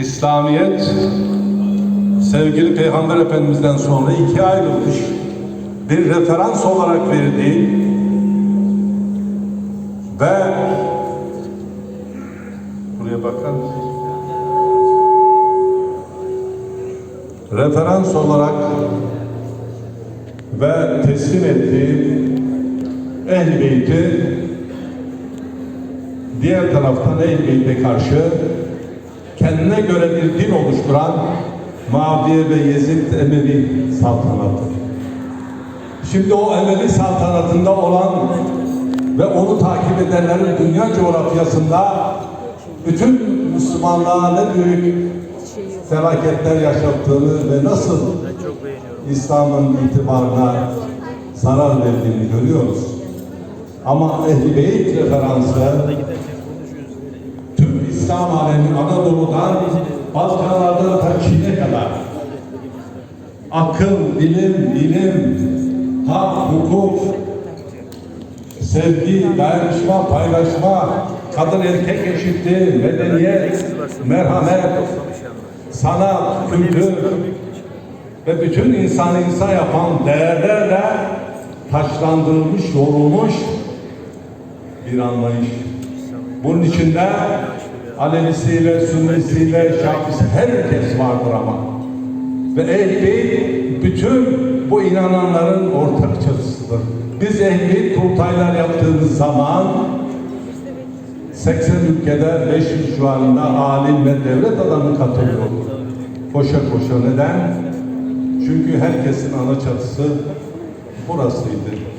İslamiyet sevgili Peygamber Efendimiz'den sonra ikiye ayrılmış bir referans olarak verdiği ve buraya bakar? Referans olarak ve teslim ettiği Beyt'i diğer taraftan Ehl-i karşı kendine göre bir din oluşturan Muaviye ve Yezid Emevi saltanatı. Şimdi o Emevi saltanatında olan ve onu takip edenlerin dünya coğrafyasında bütün Müslümanlığa ne büyük felaketler yaşattığını ve nasıl İslam'ın itibarına zarar verdiğini görüyoruz. Ama Ehl-i Beyt referansı İslam alemi Anadolu'dan Balkanlardan ta Çin'e kadar akıl, bilim, bilim, hak, hukuk, sevgi, dayanışma, paylaşma, kadın erkek eşitliği, medeniyet, merhamet, sanat, kültür ve bütün insanı insan yapan değerlerle taşlandırılmış, yorulmuş bir anlayış. Bunun içinde Alevisiyle, Sünnisiyle, Şafisi herkes vardır ama. Ve Ehl-i bütün bu inananların ortak çatısıdır. Biz Ehl-i kurultaylar yaptığımız zaman 80 ülkede 500 civarında alim ve devlet adamı katılıyor. Koşa koşa neden? Çünkü herkesin ana çatısı burasıydı.